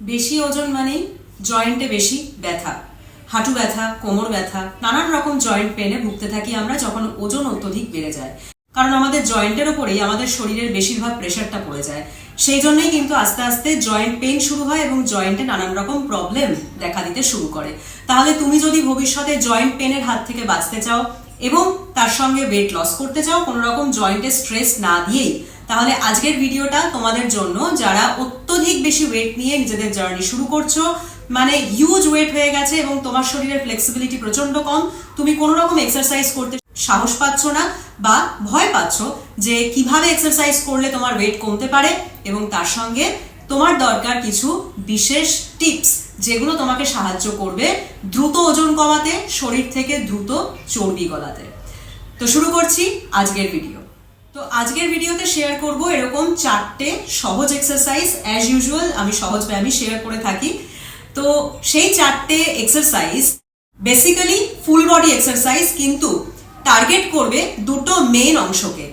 বেশি ওজন মানেই জয়েন্টে বেশি ব্যথা, হাঁটু ব্যথা, কোমর ব্যথা, নানান রকম জয়েন্ট পেনে ভুগতে থাকি আমরা যখন ওজন অত্যধিক বেড়ে যায়। কারণ আমাদের জয়েন্টের ওপরেই আমাদের শরীরের বেশিরভাগ প্রেশারটা পড়ে যায়। সেই জন্যই কিন্তু আস্তে আস্তে জয়েন্ট পেন শুরু হয় এবং জয়েন্টে নানান রকম প্রবলেম দেখা দিতে শুরু করে। তাহলে তুমি যদি ভবিষ্যতে জয়েন্ট পেনের হাত থেকে বাঁচতে চাও এবং তার সঙ্গে ওয়েট লস করতে চাও কোনো রকম জয়েন্টে স্ট্রেস না দিয়েই তাহলে আজকের ভিডিওটা তোমাদের জন্য, যারা অত্যধিক বেশি ওয়েট নিয়ে নিজেদের জার্নি শুরু করছ মানে হিউজ ওয়েট হয়ে গেছে এবং তোমার শরীরের ফ্লেক্সিবিলিটি প্রচণ্ড কম, তুমি কোনো রকম এক্সারসাইজ করতে সাহস পাচ্ছ না বা ভয় পাচ্ছ যে কীভাবে এক্সারসাইজ করলে তোমার ওয়েট কমতে পারে এবং তার সঙ্গে তোমার দরকার কিছু বিশেষ টিপস যেগুলো তোমাকে সাহায্য করবে দ্রুত ওজন কমাতে, শরীর থেকে দ্রুত চর্বি গলাতে। তো শুরু করছি আজকের ভিডিও তো আজকের ভিডিওতে শেয়ার করব এরকম চারটে সহজ এক্সারসাইজ অ্যাজ ইউজুয়াল আমি সহজ ব্যায়ামই শেয়ার করে থাকি। তো সেই চারটে exercise basically full body exercise কিন্তু টার্গেট করবে দুটো মেইন অংশকে।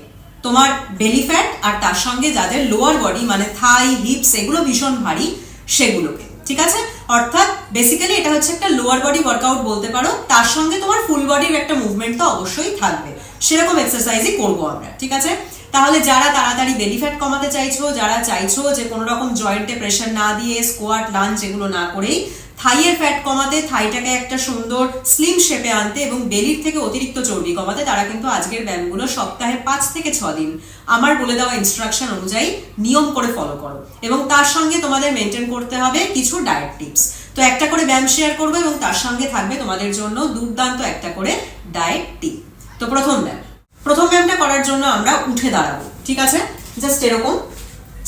তোমার বেলি ফ্যাট আর তার সঙ্গে যাদের লোয়ার বডি মানে থাই হিপস এগুলো ভীষণ ভারী, সেগুলোকে। ঠিক আছে? অর্থাৎ বেসিক্যালি এটা হচ্ছে একটা লোয়ার বডি ওয়ার্কআউট বলতে পারো। তার সঙ্গে তোমার ফুল বডির একটা মুভমেন্ট তো অবশ্যই থাকবে। সেরকম এক্সারসাইজই করব আমরা, ঠিক আছে? তাহলে যারা তাড়াতাড়ি বেলি ফ্যাট কমাতে চাইছো, যারা চাইছো যে কোনো রকম জয়েন্টে প্রেশার না দিয়ে স্কোয়াট লাঞ্চ এগুলো না করেই থাইয়ের ফ্যাট কমাতে থাইটাকে একটা সুন্দর স্লিম শেপে আনতে এবং বেলির থেকে অতিরিক্ত চর্বি কমাতে, তারা কিন্তু আজকের ব্যায়ামগুলো সপ্তাহে পাঁচ থেকে ছ দিন। আমার বলে দেওয়া ইনস্ট্রাকশন অনুযায়ী নিয়ম করে ফলো করো এবং তার সঙ্গে তোমাদের মেনটেন করতে হবে কিছু ডায়েট টিপস তো একটা করে ব্যায়াম শেয়ার করব এবং তার সঙ্গে থাকবে তোমাদের জন্য দুর্দান্ত একটা করে ডায়েট টিপ তো প্রথম ব্যায়াম প্রথম ব্যায়ামটা করার জন্য আমরা উঠে দাঁড়াবো, ঠিক আছে? জাস্ট এরকম।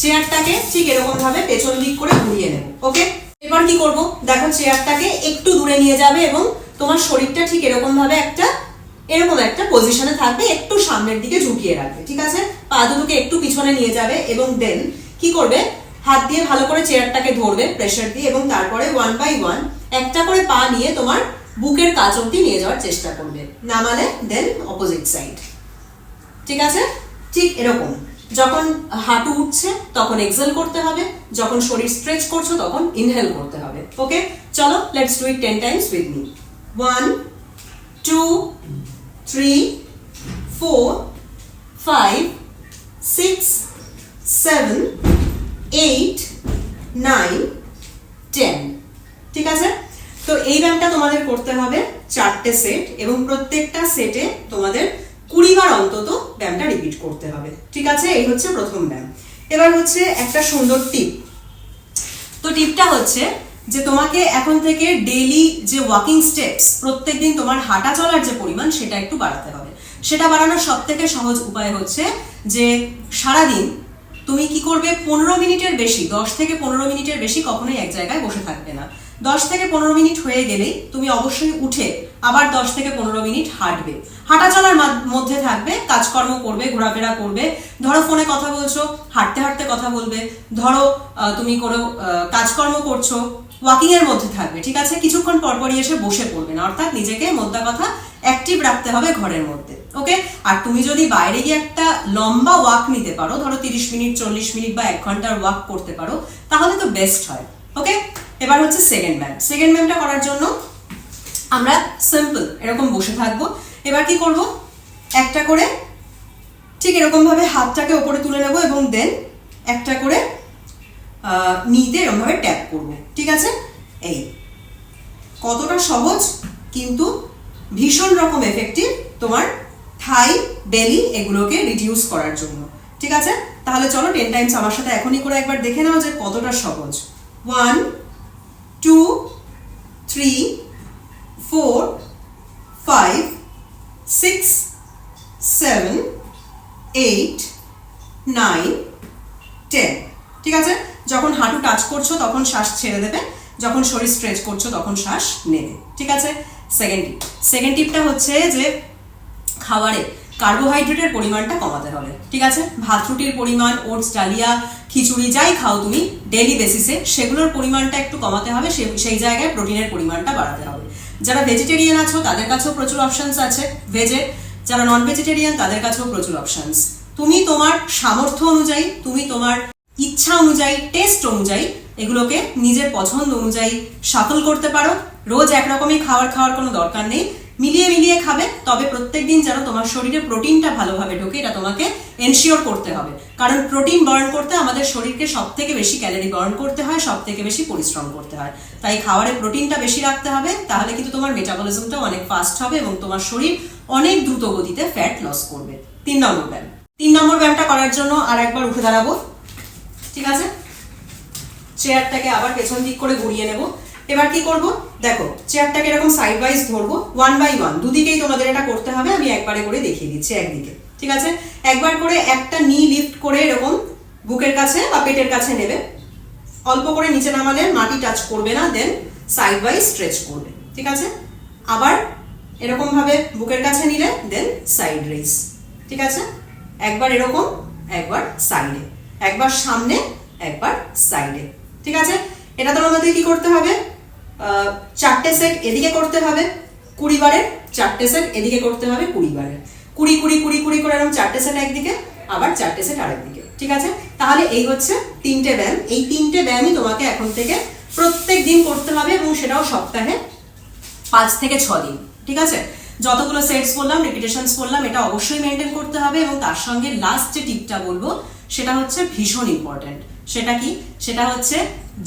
চেয়ারটাকে ঠিক এরকম ভাবে পেছন দিক করে ঘুরিয়ে নেব ওকে এবার কি করব? দেখো চেয়ারটাকে একটু দূরে নিয়ে যাবে এবং তোমার শরীরটা ঠিক এরকম ভাবে একটা, এরকম একটা পজিশনে থাকবে, একটু সামনের দিকে ঝুঁকিয়ে রাখবে, ঠিক আছে? পা দুটোকে একটু পিছনে নিয়ে যাবে এবং দেন কি করবে? হাত দিয়ে ভালো করে চেয়ারটাকে ধরবে প্রেশার দিয়ে এবং তারপরে ওয়ান বাই ওয়ান একটা করে পা নিয়ে তোমার বুকের কাজ অব্দি নিয়ে যাওয়ার চেষ্টা করবে। নামালে দেন অপোজিট সাইড ঠিক আছে? ঠিক এরকম। যখন হাঁটু উঠছে, তখন এক্সেল করতে হবে। যখন শরীর স্ট্রেচ করছ, তখন ইনহেল করতে হবে। ওকে চলো let's do it ten times with me one two three four five six seven eight nine ten ঠিক আছে তো এই ব্যায়ামটা তোমাদের করতে হবে চারটে সেট এবং প্রত্যেকটা সেটে তোমাদের কুড়ি বার অন্তত ব্যায়ামটা রিপিট করতে হবে। ঠিক আছে? এই হচ্ছে প্রথম ব্যায়াম। এবার হচ্ছে একটা সুন্দর টিপ তো টিপটা হচ্ছে যে তোমাকে এখন থেকে ডেইলি যে ওয়াকিং স্টেপস প্রত্যেকদিন তোমার হাঁটা চলার যে পরিমাণ, সেটা একটু বাড়াতে হবে। সেটা বাড়ানোর সব থেকে সহজ উপায় হচ্ছে যে সারাদিন তুমি কি করবে? পনেরো মিনিটের বেশি, দশ থেকে পনেরো মিনিটের বেশি কখনোই এক জায়গায় বসে থাকবে না। দশ থেকে পনেরো মিনিট হয়ে গেলেই তুমি অবশ্যই উঠে আবার দশ থেকে পনেরো মিনিট হাঁটবে। হাঁটা চলার মধ্যে থাকবে, কাজকর্ম করবে, ঘোরাফেরা করবে। ধরো ফোনে কথা বলছো, হাঁটতে হাঁটতে কথা বলবে। ধরো তুমি কোনো কাজকর্ম করছ ওয়াকিং এর মধ্যে থাকবে, ঠিক আছে? কিছুক্ষণ পরপরই এসে বসে পড়বে না, অর্থাৎ নিজেকে মোদ্দা কথা অ্যাক্টিভ রাখতে হবে ঘরের মধ্যে ওকে আর তুমি যদি বাইরে গিয়ে একটা লম্বা ওয়াক নিতে পারো, ধরো তিরিশ মিনিট, চল্লিশ মিনিট বা এক ঘণ্টার ওয়াক করতে পারো, তাহলে তো বেস্ট হয় ওকে এবার হচ্ছে সেকেন্ড ম্যাম সেকেন্ড ম্যামটা করার জন্য আমরা সিম্পল এরকম বসে থাকব। এবার কি করব? একটা করে ঠিক এরকম ভাবে হাতটাকে ওপরে তুলে নেব এবং দেন একটা করে নিতে এরকম ভাবে ট্যাপ করব, ঠিক আছে? এই, কতটা সহজ, কিন্তু ভীষণ রকম এফেক্টিভ তোমার থাই বেলি এগুলোকে রিডিউস করার জন্য। ঠিক আছে? তাহলে চলো টেন টাইমস আমার সাথে এখনই করে একবার দেখে নাও যে কতটা সহজ। One two three four five six seven eight nine ten ঠিক আছে? যখন হাঁটু টাচ করছ তখন শ্বাস ছেড়ে দেবে। যখন শরীর স্ট্রেচ করছ তখন শ্বাস নেবে। ঠিক আছে? সেকেন্ড টিপ সেকেন্ড টিপটা হচ্ছে যে খাবারে কার্বোহাইড্রেটের পরিমাণটা কমাতে হবে। ঠিক আছে? ভাত রুটির পরিমাণ, ওটস, ডালিয়া, খিচুড়ি, যাই খাও তুমি ডেলি বেসিসে সেগুলোর পরিমাণটা একটু কমাতে হবে সেই জায়গায় প্রোটিনের পরিমাণটা বাড়াতে হবে। যারা ভেজিটেরিয়ান আছো, তাদের কাছেও প্রচুর অপশনস আছে। ভেজে যারা নন ভেজিটেরিয়ান তাদের কাছেও প্রচুর অপশনস তুমি তোমার সামর্থ্য অনুযায়ী, তুমি তোমার ইচ্ছা অনুযায়ী টেস্ট অনুযায়ী এগুলোকে নিজের পছন্দ অনুযায়ী শাফল করতে পারো। রোজ একরকমই খাবার খাওয়ার কোনো দরকার নেই। মিলিয়ে মিলিয়ে খাবে, তবে প্রত্যেকদিন যেন তোমার শরীরে প্রোটিনটা ভালোভাবে ঢোকে, এটা তোমাকে এনশিওর করতে হবে। কারণ প্রোটিন বার্ন করতে আমাদের শরীরকে সব থেকে বেশি ক্যালোরি বার্ন করতে হয় সব থেকে বেশি পরিশ্রম করতে হয়। তাই খাবারে প্রোটিনটা বেশি রাখতে হবে, তাহলে কিন্তু তোমার মেটাবলিজমটাও অনেক ফাস্ট হবে এবং তোমার শরীর অনেক দ্রুত গতিতে ফ্যাট লস করবে। তিন নম্বর ব্যায়াম। তিন নম্বর ব্যায়ামটা করার জন্য আর একবার উঠে দাঁড়াবো। ঠিক আছে? চেয়ারটাকে আবার পেছন দিক করে ঘুরিয়ে নেব। এবার কি করব? দেখো চেয়ারটাকে এরকম সাইড ওয়াইজ ধরবো ওয়ান বাই ওয়ান দুদিকেই তোমাদের এটা করতে হবে, আমি একবারে করে দেখিয়ে দিচ্ছি একদিকে। ঠিক আছে? একবার করে একটা নি লিফট করে এরকম বুকের কাছে বা পেটের কাছে নেবে। অল্প করে নিচে নামালে মাটি টাচ করবে না দেন সাইড ওয়াইজ স্ট্রেচ করবে। ঠিক আছে? আবার এরকম ভাবে বুকের কাছে নিলে দেন সাইড রেস ঠিক আছে? একবার এরকম, একবার সাইডে একবার সামনে, একবার সাইডে ঠিক আছে? এটা তোমাদের কি করতে হবে? চারটে সেট এদিকে করতে হবে, কুড়ি বারের চারটে সেট এদিকে করতে হবে, কুড়ি বারের। কুড়ি কুড়ি কুড়ি কুড়ি করে এরকম চারটে সেট একদিকে, আবার চারটে সেট আরেকদিকে ঠিক আছে? তাহলে এই হচ্ছে তিনটে ব্যায়াম। এই তিনটে ব্যায়ামই তোমাকে এখন থেকে প্রত্যেক দিন করতে হবে এবং সেটাও সপ্তাহে পাঁচ থেকে ছ দিন। ঠিক আছে? যতগুলো সেটস বললাম রিপিটেশনস বললাম, এটা অবশ্যই মেনটেন করতে হবে এবং তার সঙ্গে লাস্ট যে টিপটা বলব সেটা হচ্ছে ভীষণ ইম্পর্টেন্ট সেটা কি? সেটা হচ্ছে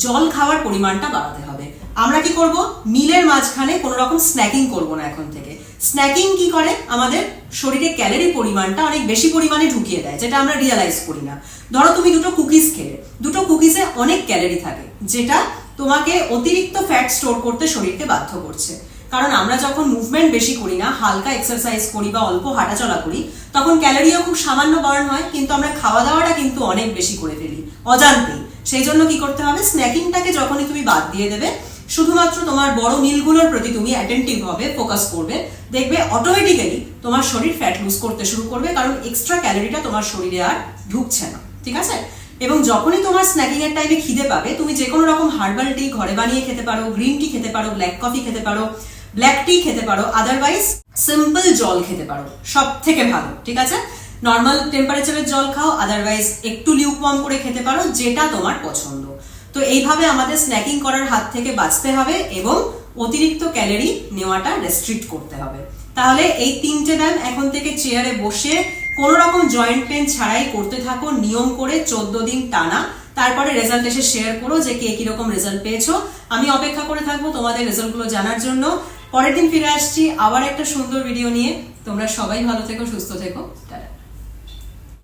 জল খাওয়ার পরিমাণটা বাড়াতে হবে। আমরা কি করব? মিলের মাঝখানে কোনো রকম স্ন্যাকিং করব না এখন থেকে। স্ন্যাকিং কি করে? আমাদের শরীরে ক্যালোরি পরিমাণটা অনেক বেশি পরিমাণে ঢুকিয়ে দেয়, যেটা আমরা রিয়ালাইজ করি না। ধরো তুমি দুটো কুকিজ খেলে। দুটো কুকিজে অনেক ক্যালোরি থাকে, যেটা তোমাকে অতিরিক্ত ফ্যাট স্টোর করতে শরীরকে বাধ্য করছে। কারণ আমরা যখন মুভমেন্ট বেশি করি না, হালকা এক্সারসাইজ করি বা অল্প হাঁটাচলা করি, তখন ক্যালোরিও খুব সামান্য বার্ন হয়, কিন্তু আমরা খাওয়া দাওয়াটা কিন্তু অনেক বেশি করে ফেলি, অজান্তেই। সেই জন্য কি করতে হবে? স্ন্যাকিংটাকে যখনই তুমি বাদ দিয়ে দেবে, শুধুমাত্র তোমার বড় মিলগুলোর প্রতি তুমি অ্যাটেন্টিভ হবে ফোকাস করবে, দেখবে অটোমেটিক্যালি তোমার শরীর ফ্যাট লুজ করতে শুরু করবে, কারণ এক্সট্রা ক্যালোরিটা তোমার শরীরে আর ঢুকছে না, ঠিক আছে? এবং যখনই তোমার স্ন্যাকিং এর টাইমে খিদে পাবে, তুমি যে কোনো রকম হার্বাল টি ঘরে বানিয়ে খেতে পারো গ্রিন টি খেতে পারো ব্ল্যাক কফি খেতে পারো ব্ল্যাক টি খেতে পারো আদারওয়াইজ সিম্পল জল খেতে পারো সব থেকে ভালো, ঠিক আছে? নর্মাল টেম্পারেচারের জল খাও আদারওয়াইজ একটু লিউকওয়ার্ম করে খেতে পারো, যেটা তোমার পছন্দ। তো এইভাবে আমাদের স্ন্যাকিং করার হাত থেকে বাঁচতে হবে এবং অতিরিক্ত ক্যালোরি নেওয়াটা রেস্ট্রিক্ট করতে হবে। তাহলে এই তিনটে ব্যায়াম এখন থেকে চেয়ারে বসে কোনো রকম জয়েন্ট পেন ছাড়াই করতে থাকো, নিয়ম করে চোদ্দ দিন টানা। তারপরে রেজাল্ট এসে শেয়ার করো যে কে কীরকম রেজাল্ট পেয়েছ। আমি অপেক্ষা করে থাকব তোমাদের রেজাল্টগুলো জানার জন্য। পরের দিন ফিরে আসছি। আবার একটা সুন্দর ভিডিও নিয়ে। তোমরা সবাই ভালো থেকো, সুস্থ থেকো। টাটা।